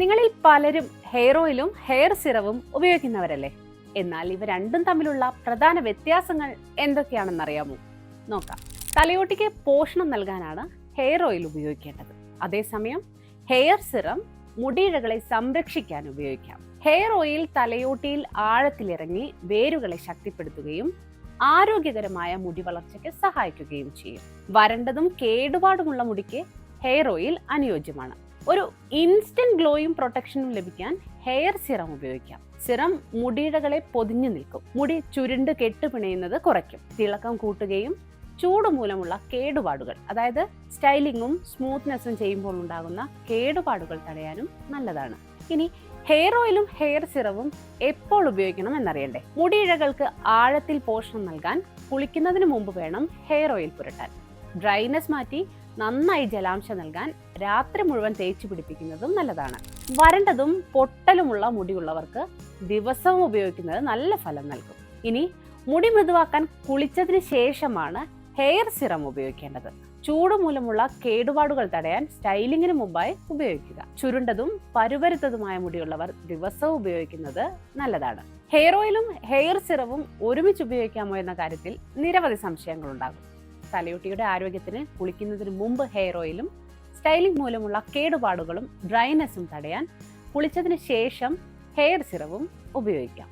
നിങ്ങളിൽ പലരും ഹെയർ ഓയിലും ഹെയർ സിറവും ഉപയോഗിക്കുന്നവരല്ലേ? എന്നാൽ ഇവ രണ്ടും തമ്മിലുള്ള പ്രധാന വ്യത്യാസങ്ങൾ എന്തൊക്കെയാണെന്നറിയാമോ? നോക്കാം. തലയോട്ടിക്ക് പോഷണം നൽകാനാണ് ഹെയർ ഓയിൽ ഉപയോഗിക്കേണ്ടത്. അതേസമയം ഹെയർ സിറം മുടിയിഴകളെ സംരക്ഷിക്കാൻ ഉപയോഗിക്കാം. ഹെയർ ഓയിൽ തലയോട്ടിയിൽ ആഴത്തിലിറങ്ങി വേരുകളെ ശക്തിപ്പെടുത്തുകയും ആരോഗ്യകരമായ മുടി വളർച്ചയ്ക്ക് സഹായിക്കുകയും ചെയ്യും. വരണ്ടതും കേടുപാടുമുള്ള മുടിക്ക് ഹെയർ ഓയിൽ അനുയോജ്യമാണ്. ഒരു ഇൻസ്റ്റന്റ് ഗ്ലോയും പ്രൊട്ടക്ഷനും ലഭിക്കാൻ ഹെയർ സിറം ഉപയോഗിക്കാം. സിറം മുടിയിടകളെ പൊതിഞ്ഞു നിൽക്കും. മുടി ചുരുണ്ട് കെട്ടുപിണയുന്നത് കുറയ്ക്കും. തിളക്കം കൂട്ടുകയും ചൂട് മൂലമുള്ള കേടുപാടുകൾ അതായത് സ്റ്റൈലിങ്ങും സ്മൂത്ത്നെസ്സും ചെയ്യുമ്പോൾ ഉണ്ടാകുന്ന കേടുപാടുകൾ തടയാനും നല്ലതാണ്. ഇനി ഹെയർ ഓയിലും ഹെയർ സിറവും എപ്പോൾ ഉപയോഗിക്കണം എന്നറിയണ്ടേ? മുടിയിഴകൾക്ക് ആഴത്തിൽ പോഷണം നൽകാൻ കുളിക്കുന്നതിന് മുമ്പ് വേണം ഹെയർ ഓയിൽ പുരട്ടാൻ. ഡ്രൈനെസ് മാറ്റി നന്നായി ജലാംശം നൽകാൻ രാത്രി മുഴുവൻ തേച്ച് പിടിപ്പിക്കുന്നതും നല്ലതാണ്. വരണ്ടതും പൊട്ടലുമുള്ള മുടിയുള്ളവർക്ക് ദിവസവും ഉപയോഗിക്കുന്നത് നല്ല ഫലം നൽകും. ഇനി മുടി മൃദുവാക്കാൻ കുളിച്ചതിന് ശേഷമാണ് ഹെയർ സിറം ഉപയോഗിക്കേണ്ടത്. ചൂട് മൂലമുള്ള കേടുപാടുകൾ തടയാൻ സ്റ്റൈലിങ്ങിന് മുമ്പായി ഉപയോഗിക്കുക. ചുരുണ്ടതും പരുപരുത്തതുമായ മുടിയുള്ളവർ ദിവസവും ഉപയോഗിക്കുന്നത് നല്ലതാണ്. ഹെയർ ഓയിലും ഹെയർ സിറവും ഒരുമിച്ച് ഉപയോഗിക്കാമോ എന്ന കാര്യത്തിൽ നിരവധി സംശയങ്ങളുണ്ടാകും. തലയൊട്ടിയുടെ ആരോഗ്യത്തിന് കുളിക്കുന്നതിന് മുമ്പ് ഹെയർ ഓയിലും സ്റ്റൈലിംഗ് മൂലമുള്ള കേടുപാടുകളും ഡ്രൈനെസ്സും തടയാൻ കുളിച്ചതിന് ശേഷം ഹെയർ സിറവും ഉപയോഗിക്കാം.